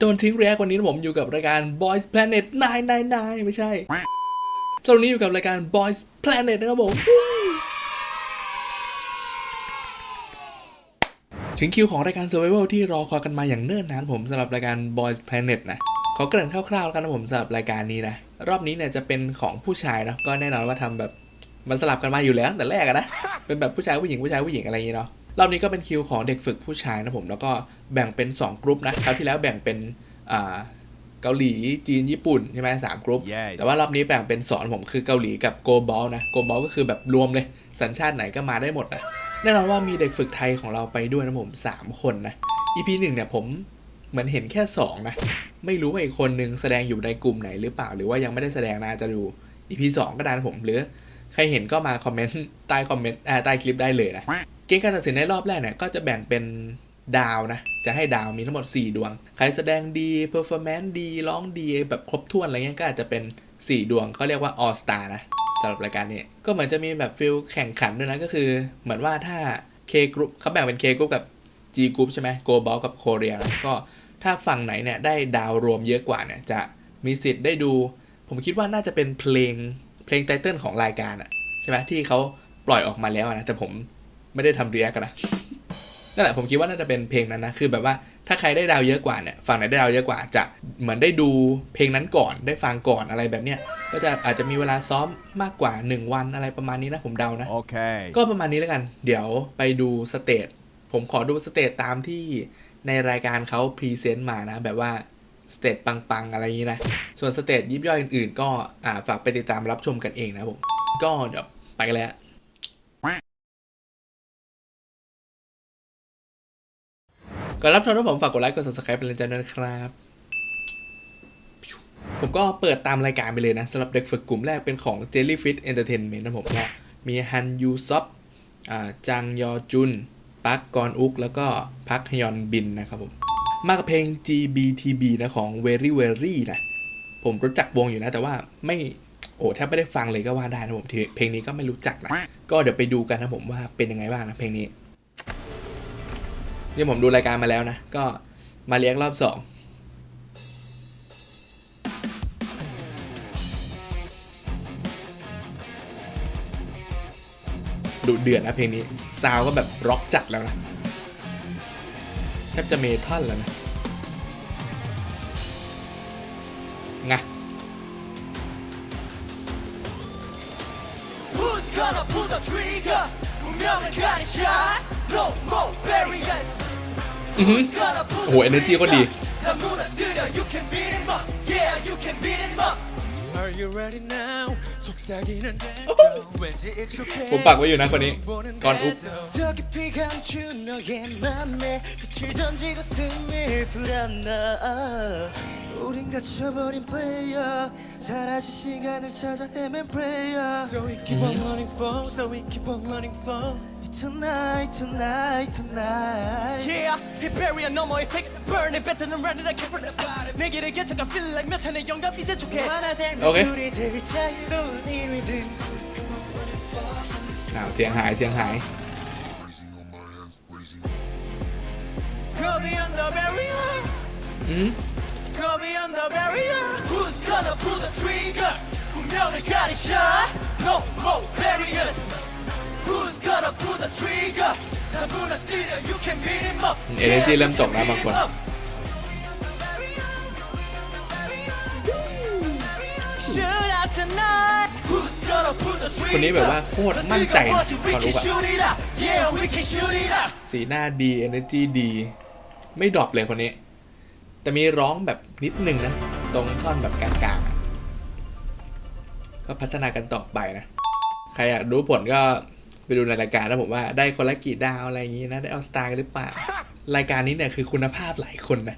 โดนทิ้งเรียกวันนี้ผมอยู่กับรายการ Boys Planet 999 ไม่ใช่สำหรับนนี้อยู่กับรายการ Boys Planet นะครับผมถึงคิวของรายการ Survival ที่รอคอยกันมาอย่างเนิ่นนานผมสำหรับรายการ Boys Planet นะขอเกริ่นคร่าวๆแล้วกันนะผมสำหรับรายการนี้นะ รอบนี้เนี่ยจะเป็นของผู้ชายเนาะก็แน่นอนว่าทำแบบมันสลับกันมาอยู่แล้วแต่แรกนะเป็นแบบผู้ชายผู้หญิงผู้ชายผู้หญิงอะไรอย่างเงี้ยเนาะ รอบนี้ก็เป็นคิวของเด็กฝึกผู้ชายนะผม แล้วก็แบ่งเป็น 2 กลุ่มนะ คราวที่แล้วแบ่งเป็นอ่าเกาหลีจีนญี่ปุ่นใช่ไหมสามกลุ่ม Yes แต่ว่ารอบนี้แบ่งเป็นสอนผมคือเกาหลีกับโกบอลนะ โกบอลก็คือแบบรวมเลย สัญชาติไหนก็มาได้หมดนะแน่นอนว่ามีเด็กฝึกไทยของเราไปด้วยนะผม 3 คนนะ EP หนึ่งเนี่ยผมเหมือนเห็นแค่ 2 นะ ไม่รู้ว่าอีกคนนึงแสดงอยู่ในกลุ่มไหนหรือเปล่า หรือว่ายังไม่ได้แสดงนะจะดู EP 2 ก็ได้นะผมหรือใครเห็นก็มาคอมเมนต์ใต้คอมเมนต์อ่าใต้คลิปได้เลยนะ เกณฑ์การตัดสินในรอบแรกเนี่ยก็จะแบ่งเป็นดาวนะ จะให้ดาวมีทั้งหมด 4 ดวง ใครแสดงดีเพอร์ฟอร์แมนซ์ดี ร้องดี แบบครบถ้วนอะไรเงี้ยก็อาจจะเป็น 4 ดวงเขาเรียกว่า All Star นะสำหรับรายการนี้ ก็เหมือนจะมีแบบฟิลแข่งขันด้วยนะก็คือ เหมือนว่าถ้า K Group เขาแบ่งเป็น K Group กับ G Group ใช่ไหม Go b a l กับ Korea นะก็ถ้าฝั่งไหนเนี่ยได้ดาวรวมเยอะกว่าเนี่ยจะมีสิทธิ์ได้ดู ผมคิดว่าน่าจะเป็นเพลงเพลงไตเติลของรายการอะใช่ไหมที่เขาปล่อยออกมาแล้วนะแต่ผม ไม่ได้ทำเรียกกันนะนั่นแหละผมคิดว่าน่าจะเป็นเพลงนั้นนะคือแบบว่าถ้าใครได้ดาวเยอะกว่าเนี่ยฝั่งไหนได้ดาวเยอะกว่าจะเหมือนได้ดูเพลงนั้นก่อนได้ฟังก่อนอะไรแบบเนี้ยก็จะอาจจะมีเวลาซ้อมมากกว่า 1 วันอะไรประมาณนี้นะผมเดานะ Okay. ก็ประมาณนี้แล้วกัน เดี๋ยวไปดูสเตจผมขอดูสเตจตามที่ในรายการเขาพรีเซนต์มานะ แบบว่าสเตจปังๆอะไรอย่างนี้นะ ส่วนสเตจยิบย่อยอื่นๆ ก็อ่าฝากไปติดตามรับชมกันเองนะผมก็เดี๋ยวไปกันเลย ก่อนรับชมนะผมฝากกดไลค์กด subscribe เป็นแรงใจด้วยนะครับ ผมก็เปิดตามรายการไปเลยนะสำหรับเด็กฝึกกลุ่มแรกเป็นของ Jellyfish Entertainment นะผมก็มีฮันยูซอปอ่าจังยอจุน ปักกอนอุก แล้วก็พักฮยอนบินนะครับผม มากับเพลง GBTB นะของ Very Very นะผมรู้จักวงอยู่นะ แต่ว่าไม่โอ้แทบไม่ได้ฟังเลยก็ว่าได้นะผมเพลงนี้ก็ไม่รู้จักนะ ก็เดี๋ยวไปดูกันนะผมว่าเป็นยังไงบ้างนะเพลงนี้ นี่ผมดูรายการมาแล้วนะ ก็มาเลี้ยงรอบสองดุเดือดนะเพลงนี้ ซาวก็แบบร็อกจัดแล้วนะแทบจะเมทัลแล้วนะไง Who's gonna pull the trigger? อือหือโอ้โหเอเนอร์จีก็ดี ผมปักไว้อยู่นะคนนี้ก่อนอุ๊บ 더 깊이 감춘 너의 맘에 빛을 던지고 승리를 불안나 우린 갇혀버린 player 사라질 시간을 찾아 헤맨 prayer So we keep on running for So we keep on running for Tonight tonight tonight Yeah 이 barrier 넘어 이 색 burn it better than running I can't run it 내게를 개척한 feel like 몇 탄의 영감 이제 좋게 하나 되면 오케이. 우리들 자유로운 이미들 อ้าวเสียงหายเสียงหาย raising on my hands, raising. Go beyond the barrier อืม Go beyond the barrier. Who's gonna pull the trigger? 분명히 got a shot. No more barriers. Who's gonna pull the trigger? 다 무너뜨려. You can beat him up. เอเนจีเริ่มตกแล้วบางคน Shoot out tonight. Who's gonna pull the trigger? คนนี้แบบว่าโคตรมั่นใจนะ We ก่อน can รู้อะ shoot it up. Yeah, we can shoot it up. สีหน้าดี energy ดี ไม่ดรอปเลยคนนี้ แต่มีร้องแบบนิดนึงนะ ตรงท่อนแบบกลางๆก็พัฒนากันต่อไปนะ ใครอยากรู้ผลก็ไปดูในรายการนะผมว่าได้คนละกี่ดาวอะไรอย่างงี้นะ ได้เอาสตาร์หรือเปล่า รายการนี้เนี่ยคือคุณภาพหลายคนนะ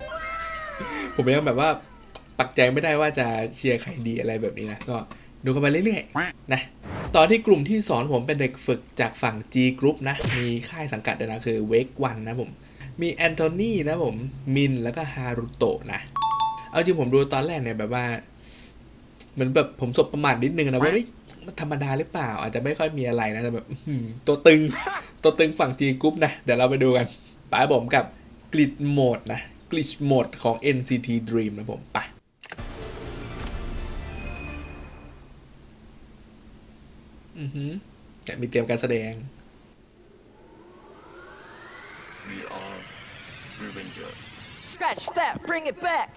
ผมยังแบบว่าปักใจไม่ได้ว่าจะเชียร์ใครดีอะไรแบบนี้นะ ก็ดูกันไปเรื่อยๆนะตอนที่กลุ่มที่สอนผมเป็นเด็กฝึกจากฝั่ง G Group นะ มีค่ายสังกัดด้วยนะ คือ Wake One นะผม มีแอนโทนีนะผม มินแล้วก็ฮารุโตะนะ เอาจริงผมดูตอนแรกเนี่ยแบบว่า เหมือนแบบผมสบประมาทนิดนึงนะว่าเฮ้ยมันธรรมดาหรือเปล่า อาจจะไม่ค่อยมีอะไรนะแต่แบบอื้อหือตัวตึง ตัวตึงฝั่ง G Group นะ เดี๋ยวเราไปดูกันป้าผมกับกริดโหมดนะ glitch mode ของ NCT Dream นะผมไปอือหือแต่มีเตรียมการแสดง We are Rubin's. Scratch that, bring it back.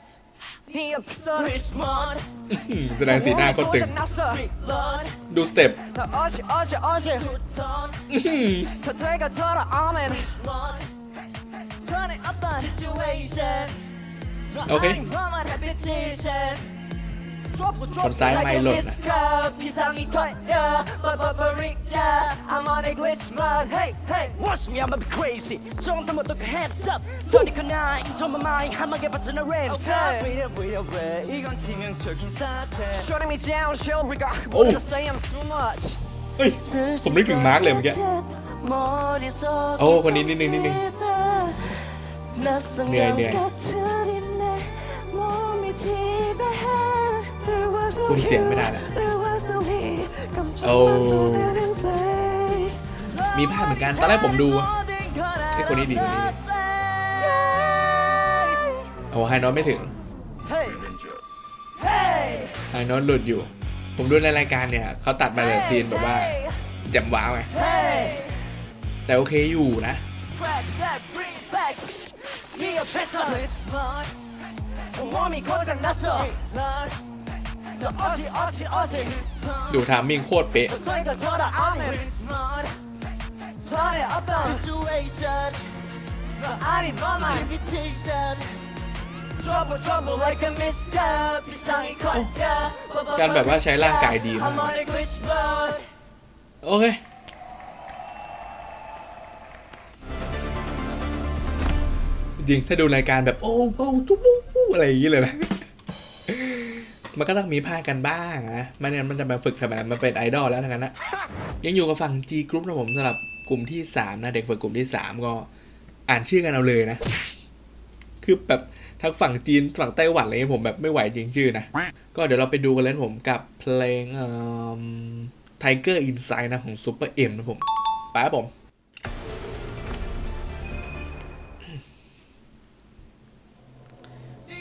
He a savage mod. แสดงสีหน้าก็ตึง ดูสเต็ป Oje, oje, Okay. คนซ้ายไม่หล่นนะโอ้เฮ้ยผมนึกถึงมาร์กเลยเมื่อกี้โอ้คนนี้นิดนึงนิดนึงเหนื่อยเหนื่อย คุมเสียงไม่ได้นะ โอ้ มีภาพเหมือนกัน ตอนแรกผมดู ไอ้คนนี้ดีคนนี้ดีโอ้ไฮโน้ตไม่ถึง Hey Revengers. hey ไฮโน้ตหลุดอยู่ ผมดูในรายการเนี่ย เขาตัดมาแต่ซีนแบบว่าแจ่มว้าวไง hey แต่โอเคอยู่นะ Scratch that bring it back He a better Glitch mod 몸이 고장났어 저 어지 어지 어지 ดูทามิ่งโคตรเป๊ะการแบบว่าใช้ร่างกายดีมากโอเคจริงถ้าดูรายการแบบโอ้โหตุ๊บปุ๊อะไรอย่างเงี้เลยนะ มันก็ต้องมีภาคกันบ้างนะไม่งั้นมันจะมาฝึกทำไมมันเป็นไอดอลแล้วทั้งนั้นนะยังอยู่กับฝั่ง G Group นะผมสำหรับกลุ่มที่3นะเด็กฝึกกลุ่มที่ 3 ก็อ่านชื่อกันเอาเลยนะ คือแบบทั้งฝั่งจีนฝั่งไต้หวันอะไรเงี้ยผมแบบไม่ไหวจริงชื่อนะ ก็เดี๋ยวเราไปดูกันเลยนะผมกับเพลงเอ่อ Tiger Inside นะของ Super M นะผม ไปครับผม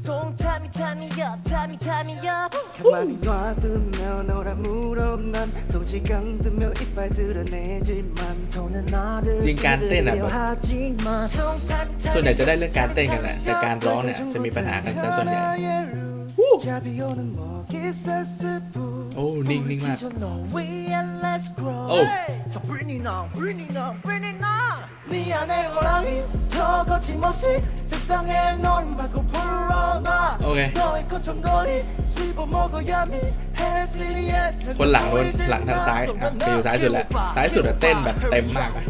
부리는 야구강식의 forest 우스크 속에 타오르요는 불씨 번지지 못하게 쏘돌려 날 밟지 동타미 타미야 타미 타미야 가만히 놔두면 너라 물어난 솔직한 뜨며 이빨 드러내지만 더는 나를 จริงการเต้นอะแบบ 하지만 ส่วนใหญ่จะได้เรื่องการเต้นกันแหละแต่การร้องเนี่ยจะมีปัญหากันซะส่วนใหญ่ 자비오는 먹이 세스프 โอ้นิ่งนิ่งมาก 너 위에 let's grow Oh. So bring it on bring it on bring it on 미안해 호랑이 더 거침없이 세상에 넌 말고 불러놔 오케이. 너의 거청거리 씹어먹어야미 해스리에 คนหลังโดนหลังทางซ้ายอ่ะไปอยู่ซ้ายสุดแล้วซ้ายสุดอะเต้นแบบเต็มมากอะ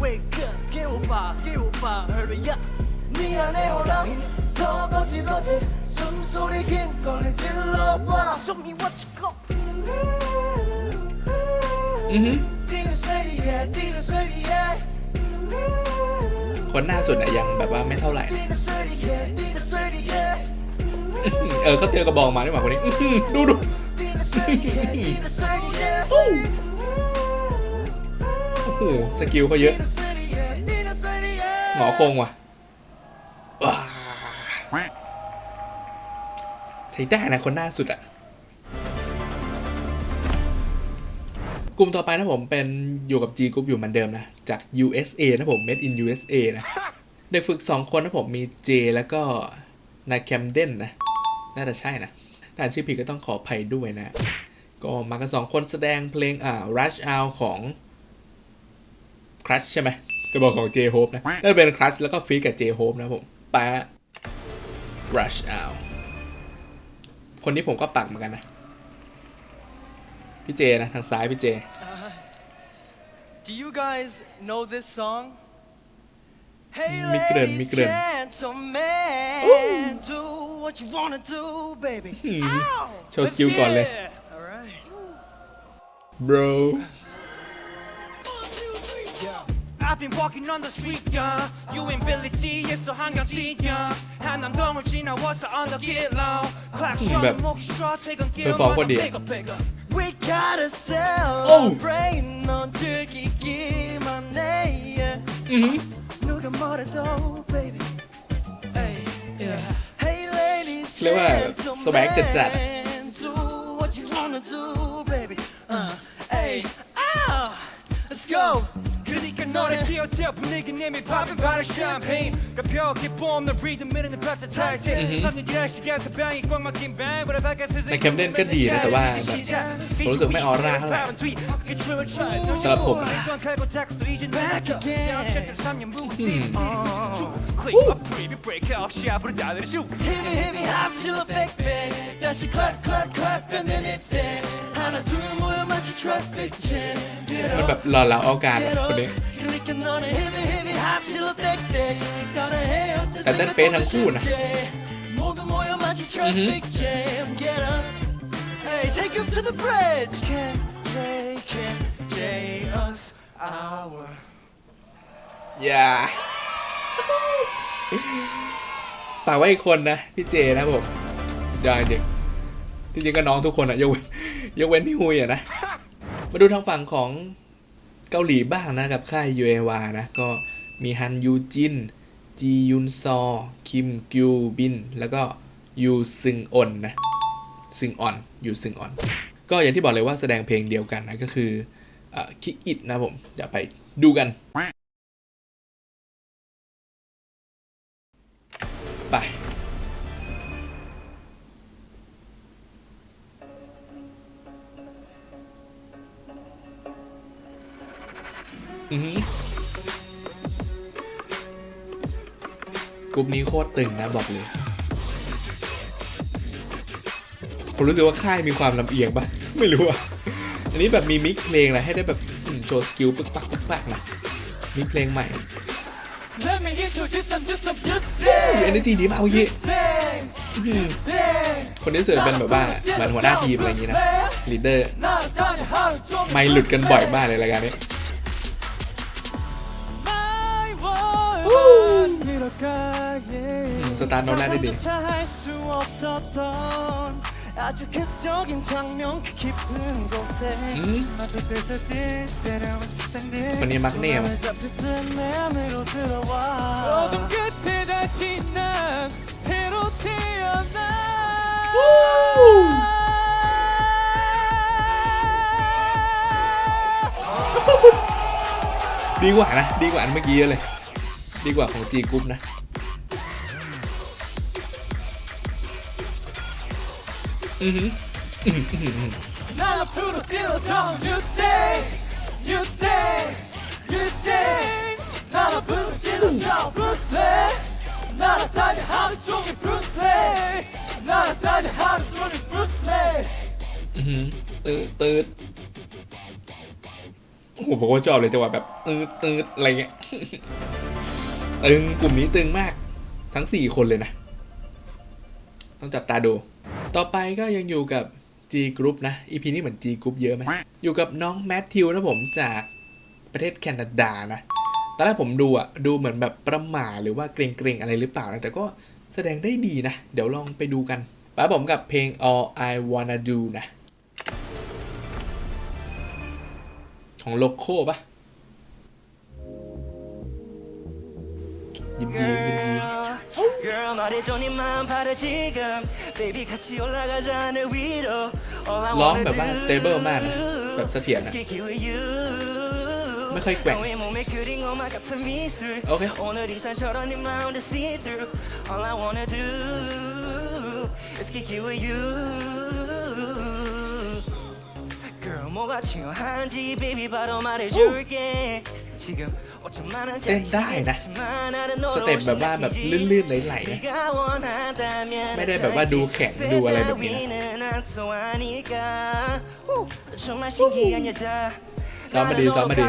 미안해 호랑이 더 거칠어지 숨소리 힘껏 질러봐 Show me what you got อือหือ 뛰는 쇠리에 뛰는 쇠리에 คนหน้าสุดอะยังแบบว่าไม่เท่าไหร่ เออเขาเตือกระบองมาด้วยหว่าคนนี้ดูดูโอ้โหสกิลเขาเยอะ หมอคงว่ะใช้ได้นะคนหน้าสุดอะ กลุ่มต่อไปนะผมเป็นอยู่กับ G Group อยู่เหมือนเดิมนะ จาก USA นะผม Made in USA นะเด็กฝึก 2 คนนะผมมี J แล้วก็นายแคมเดนนะ น่าจะใช่นะถ้าอ่านชื่อผิดก็ต้องขออภัยด้วยนะ ก็มากัน2คนแสดงเพลงอ่า Rush Hour ของ Crush ใช่ไหมจะบอกของ J Hope นะน่าจะเป็น Crush แล้วก็ฟีกับ J Hope นะผมปะ Rush Hour คนนี้ผมก็ปักเหมือนกันนะ พี่เจนะ ทางซ้ายพี่เจ Do you guys know this song? Hey, Migren, ladies, Migren. gentlemen, do what you wanna do, baby. หืม Ow! โชว์ Let's สกิลก่อนเลย get it. All right. bro I I've been walking on the street, yeah. You in Billie G, it's a 한강지, yeah. 한남동을 지나와서 on the get low. Clock shot, 맵. 목이 short, take a gear, perform wanna 거리. pick up, pick up. We gotta celebrate 넌 즐기기만 해 yeah. อือหือ 누가 뭐래도 baby Hey, yeah. Hey ladies เรียกว่า swag จัด gentlemen, 너를 띄워줘 분위기 님이 popping by the champagne 가볍게 뽐는 리듬 미는 벽자 타이트 삼일이란 시간 사방이 꽉 막힌 방 보다 바깥에서 ในแคมเดนก็ดีนะแต่ว่าแบบผมรู้สึกไม่ออร่าเท่าไหร่ สำหรับผมนะ Back again Click up preview break out 샤브로 다들 슈 Hit me hit me hop till a big bang 다시 clap clap clap and then it then 하나 둘 모여 마치 traffic jam Get มัน up แบบหล่อเหลาเอาการ Get อะคนนี้ แต่เต้นเป๊ะทั้งคู่นะอย่าแต่ว่าอีกคนนะ พี่เจนะผมยายเด็กที่จริงก็น้องทุกคนอะยกเว้นยกเว้นพี่ฮุยอะนะ มาดูทางฝั่งของ เกาหลีบ้างนะกับค่ายยูเอวานะ ก็มีฮันยูจิน จียุนซอ คิมกิวบิน แล้วก็ยูซึงออนนะซึงออนยูซึงออน ก็อย่างที่บอกเลยว่าแสดงเพลงเดียวกันนะ ก็คือคิกอิดนะผม เดี๋ยวไปดูกัน รุ๊ปนี้โคตรตึงนะบอกเลย ผมรู้สึกว่าค่ายมีความลำเอียงปะไม่รู้อะ อันนี้แบบมีมิกเพลงอะไรให้ได้แบบโชว์สกิลปึกปักปึกปักนะมิกเพลงใหม่เอนเนอร์จีดีมากเมื่อกี้คนที่เสิร์ฟเป็นแบบว่าเหมือนหัวหน้าทีมอะไรอย่างนี้นะลีดเดอร์ไม่หลุดกันบ่อยมากเลยรายการนี้ สตาร์ทโน้ตแรกได้ดีคนนี้มักเนี่ยมั้ดีกว่านะ ดีกว่าเมื่อกี้เลย ดีกว่าของจีกรุ๊ปนะ อือหือตืดตืดโอ้โหผมก็ชอบเลยจังหวะแบบตืดตืดอะไรเงี้ย ตึงกลุ่มนี้ตึงมากทั้งสี่คนเลยนะ ต้องจับตาดู ต่อไปก็ยังอยู่กับ G Group นะ EP นี้เหมือน G Group เยอะไหม อยู่กับน้องแมทธิวนะผมจากประเทศแคนาดานะ ตอนแรกผมดูอะดูเหมือนแบบประหม่าหรือว่าเกรงๆอะไรหรือเปล่านะ แต่ก็แสดงได้ดีนะ เดี๋ยวลองไปดูกันไปผมกับเพลง All I Wanna Do นะ ของโลโก้ปะยิ้ มยิ้มยิ้มยิ้ม Girl 말해줘 네 마음 바래 지금 Baby 같이 올라가자 하늘 위로 All I ร้อง wanna แบบว่า do stable มากนะ แบบเสถียร is นะ kick it with you ไม่ค่อยแกว่ง 너의 몸에 그린 것만 같은 미술 오케이. 오늘 이 산처럼 네 마음도 see through All I wanna do is kick it with you Girl 뭐가 중요한지 baby 바로 말해줄게 지금 เต้นได้นะ สเต็ปแบบว่าแบบลื่นๆไหลๆไม่ได้แบบว่าดูแข็งดูอะไรแบบนี้นะซ้อมมาดีซ้อมมาดี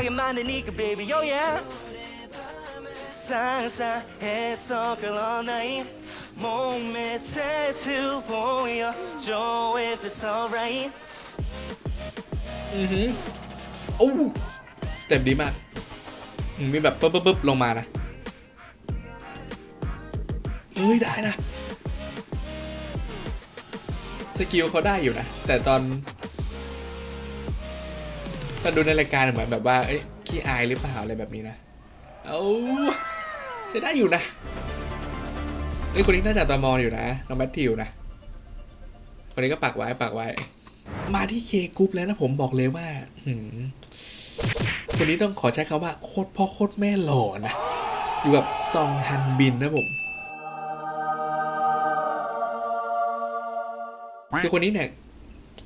อือฮึโอ้สเต็ปดีมาก มีแบบปึ๊บปึ๊บปึ๊บลงมานะเอ้ยได้นะ สกิลเขาได้อยู่นะ แต่ตอนตอนดูในรายการเหมือนแบบว่า เอ้ยขี้อายหรือเปล่าอะไรแบบนี้นะ เอาใช้ได้อยู่นะเอ้ยคนนี้น่าจะตามองอยู่นะน้องแมทธิวนะ คนนี้ก็ปักไว้ปักไว้ มาที่เคกรุ๊ปแล้วนะผมบอกเลยว่าหืม คนนี้ต้องขอใช้คำว่าโคตรพ่อโคตรแม่หล่อนะ อยู่กับซองฮันบินนะผมคือคนนี้เนี่ย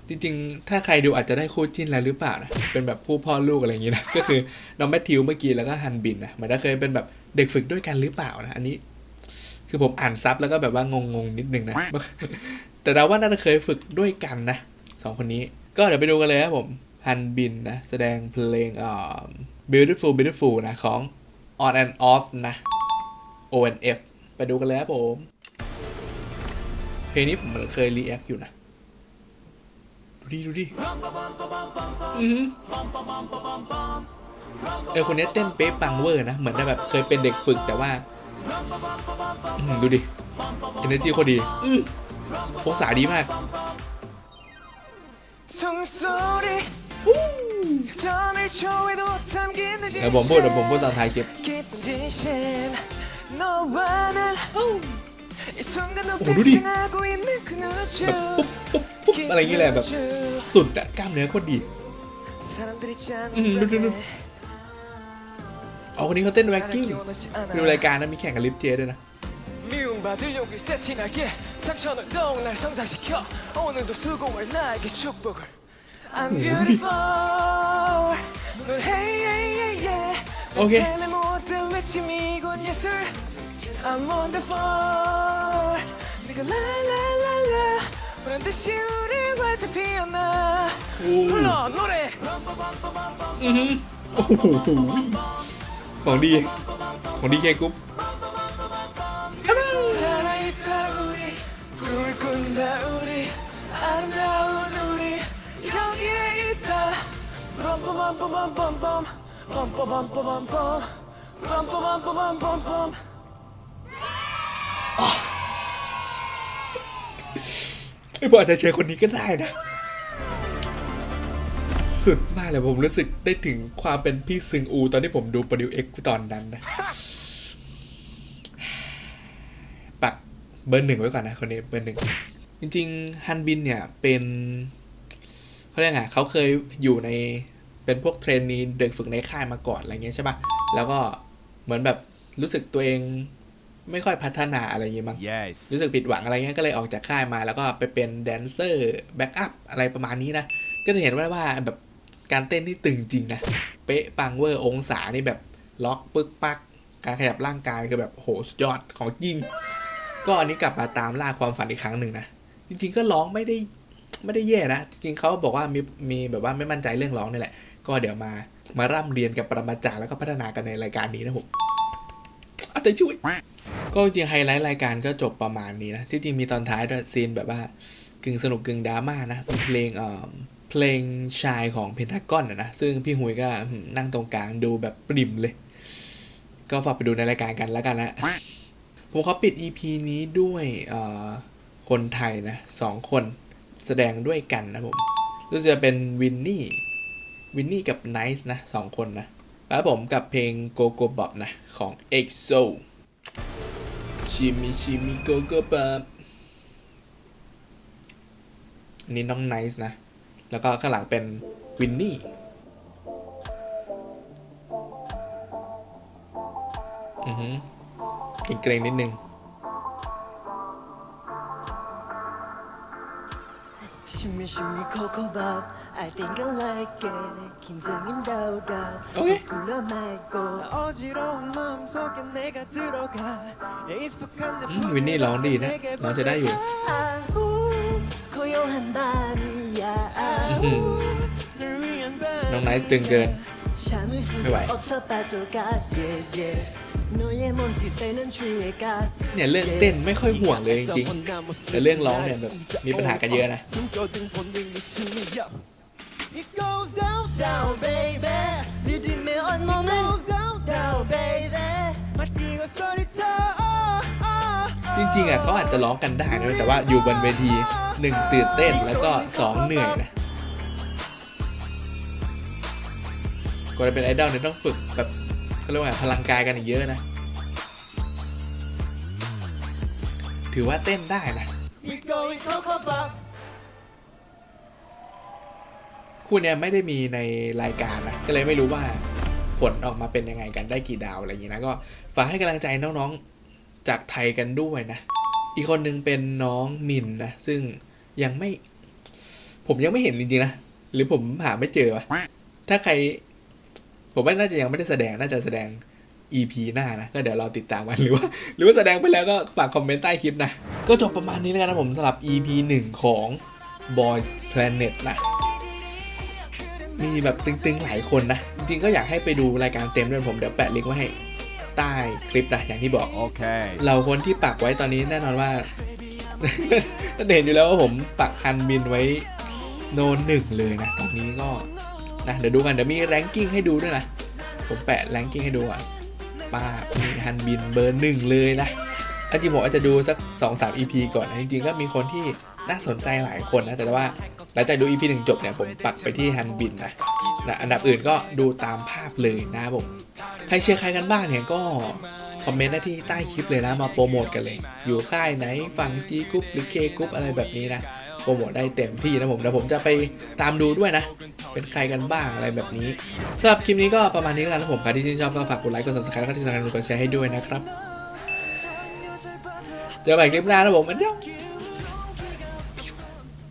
จริงๆ ถ้าใครดูอาจจะได้คู่จิ้นแล้วหรือเปล่านะ เป็นแบบคู่พ่อลูกอะไรอย่างงี้นะ ก็คือน้องแมทธิวเมื่อกี้แล้วก็ฮันบินนะ มันจะเคยเป็นแบบเด็กฝึกด้วยกันหรือเปล่านะ อันนี้ คือผมอ่านซับแล้วก็แบบว่างงๆนิดนึงนะ แต่เราว่าน่าจะเคยฝึกด้วยกันนะสองคนนี้ ก็เดี๋ยวไปดูกันเลยครับผม ฮันบินนะแสดงเพลงอ่า beautiful beautiful นะของ on and off นะ ONF ไปดูกันเลยครับผม เพลงนี้ผมเหมือนเคยรีแอคอยู่นะ ดูดิ ดูดิอือหือเออคนนี้เต้นเป๊ะปังเวอร์นะ เหมือนได้แบบเคยเป็นเด็กฝึกแต่ว่า ดูดิ energy โคตรดีอืมองศาดีมาก 숨소리 잠을 초에도 담긴 내 เดี๋ยวผมพูดเดี๋ยวผมพูดตอนท้ายคลิป 깊은 진심 너와 난이 순간 너 오, 루리. 빙상하고 있는 그 แบบ 눈을 ปุ๊บปุ๊บปุ๊บอะไรอย่างงี้แหละแบบ สุดอะกล้ามเนื้อโคตรดี 사람들이 짠 음, 루리, 루리. เอาคนนี้เขาเต้นแว็กกิ้งดูรายการนะมีแข่งกับลิฟเจด้วยนะ 미움받으려고 세팅하게 상처는 더욱 날 성장시켜 오늘도 수고할 나에게 축복을 I'm beautiful 넌 hey hey hey yeah 내 오케이. 삶의 모든 외침이 이건 예술 I'm wonderful 네가 라라라라 보란 듯이 우리 활짝 피어나 불러 노래 อือหือโอ้โหของดี ของดีเคกรุ๊ป ไอ้ยผมอาจจะเชียร์คนนี้ก็ได้นะ สุดมากเลยผมรู้สึกได้ถึงความเป็นพี่ซึงอู ตอนที่ผมดูโปรดิวเอ็กตอนนั้นนะ ปักเบอร์หนึ่งไว้ก่อนนะคนนี้เบอร์หนึ่ง จริง ๆ ฮันบินเนี่ยเป็นเขาเรียกไงเขาเคยอยู่ใน เป็นพวกเทรนนีเด็กฝึกในค่ายมาก่อนอะไรเงี้ยใช่ปะแล้วก็เหมือนแบบรู้สึกตัวเองไม่ค่อยพัฒนาอะไรอย่างเงี้ยมั้ง Yes. รู้สึกผิดหวังอะไรเงี้ยก็เลยออกจากค่ายมา แล้วก็ไปเป็นแดนเซอร์แบ็กอัพอะไรประมาณนี้นะ ก็จะเห็นว่าว่าแบบการเต้นที่ตึงจริงนะ เป๊ะปังเวอร์องศานี่แบบล็อกปึ๊กปัก การขยับร่างกายคือแบบโหสุดยอดของจริง ก็อันนี้กลับมาตามล่าความฝันอีกครั้งหนึ่งนะ จริง ๆ ก็ร้องไม่ได้ไม่ได้แย่นะ จริงๆเขาบอกว่ามีมีแบบว่าไม่มั่นใจเรื่องร้องนี่แหละ ก็เดี๋ยวมามาร่ำเรียนกับปรมาจารย์แล้วก็พัฒนากันในรายการนี้นะผมเอาใจช่วยก็จริงไฮไลท์รายการก็จบประมาณนี้นะ ที่จริงมีตอนท้ายด้วยซีนแบบว่ากึ่งสนุกกึ่งดราม่านะมีเพลงเอ่อเพลงชายของเพนทากอนนะ ซึ่งพี่หุยก็นั่งตรงกลางดูแบบปริมเลย ก็ฝากไปดูในรายการกันแล้วกันนะผมขอปิด EP นี้ด้วยเอ่อคนไทยนะสองคนแสดงด้วยกันนะผมรู้สึกจะเป็นวินนี่ วินนี่กับไนซ์นะสองคนนะแล้วผมกับเพลง Go Go Bob นะ ของ EXO ชิมิชิมิโกโกบับอันนี้น้องไนซ์นะ แล้วก็ข้างหลังเป็นวินนี่อือหือเกรงๆนิดนึง Shimmy shimmy cocoa bob I think I like it 긴장은 다우다 오케이. 불러 말고 어지러운 마음속에 내가 들어가 익숙한 내 อืมวินนี่ร้องดีนะร้องจะได้อยู่ 아우 고요한 밤이야 아우 널 위한 밤 น้องไนซ์ตึงเกิน 샤무시 해봐요. 어서 빠져가 yeah yeah 너의 몸짓 때는 취해가 เนี่ยเรื่องเต้นไม่ค่อยห่วงเลยจริงๆ แต่เรื่องร้องเนี่ยแบบมีปัญหากันเยอะนะ 숨겨둔 본능이 심리야 It goes down down baby 리듬에 온몸은 It goes down down จริงๆอ่ะเขาอาจจะร้องกันได้นะแต่ว่าอยู่บนเวทีหนึ่งตื่นเต้นแล้วก็สองเหนื่อยนะกว่าจะเป็นไอดอลเนี่ยต้องฝึกแบบ เขาเรียกว่าพลังกายกันอีกเยอะนะ ถือว่าเต้นได้นะคู่เนี้ยไม่ได้มีในรายการนะ ก็เลยไม่รู้ว่าผลออกมาเป็นยังไงกันได้กี่ดาวอะไรอย่างนี้นะ ก็ฝากให้กำลังใจน้องๆจากไทยกันด้วยนะ อีกคนนึงเป็นน้องมินนะ ซึ่งยังไม่ ผมยังไม่เห็นจริงๆนะ หรือผมหาไม่เจอวะถ้าใคร ผมว่าน่าจะยังไม่ได้แสดงน่าจะแสดง EP หน้านะ ก็เดี๋ยวเราติดตามกันหรือว่า หรือว่าแสดงไปแล้วก็ฝากคอมเมนต์ใต้คลิปนะ ก็จบประมาณนี้แล้วกันนะผมสำหรับ EP 1 ของ Boys Planet นะมีแบบตึงๆ หลายคนนะ จริงๆ ก็อยากให้ไปดูรายการเต็มด้วยผมเดี๋ยวแปะลิงก์ไว้ให้ใต้คลิปนะ อย่างที่บอก Okay. เราคนที่ปักไว้ตอนนี้แน่นอนว่าก็เห็นอยู่แล้วว่าผมปักฮันบินไว้โนนหนึ่งเลยนะ ตอนนี้ก็ นะเดี๋ยวดูกันเดี๋ยวมีแรงกิ้งให้ดูด้วยนะ ผมแปะแรงกิ้งให้ดูอะป้ามีฮันบินเบอร์หนึ่งเลยนะอันจริงผมอาจจะดูสัก2อสาม EP ก่อนนะจริงๆก็มีคนที่น่าสนใจหลายคนนะ แต่ว่าหลังจากดู EP หนึ่งจบเนี่ย ผมปักไปที่ฮันบินนะนะอันดับอื่นก็ดูตามภาพเลยนะผมใครเชียร์ใครกันบ้างเนี่ยก็คอมเมนต์ได้ที่ใต้คลิปเลยนะมาโปรโมทกันเลย อยู่ค่ายไหนฝั่ง G กรุ๊ปหรือ K กรุ๊ปอะไรแบบนี้นะ โปรโมทได้เต็มที่นะผมเดี๋ยวผมจะไปตามดูด้วยนะ เป็นใครกันบ้างอะไรแบบนี้สำหรับคลิปนี้ก็ประมาณนี้แล้วกันนะผมใครที่ชื่นชอบก็ฝากกดไลค์กด subscribe แล้วก็ที่สำคัญกดแชร์ให้ด้วยนะครับเจอกันใหม่คลิปหน้านะผมอันยอง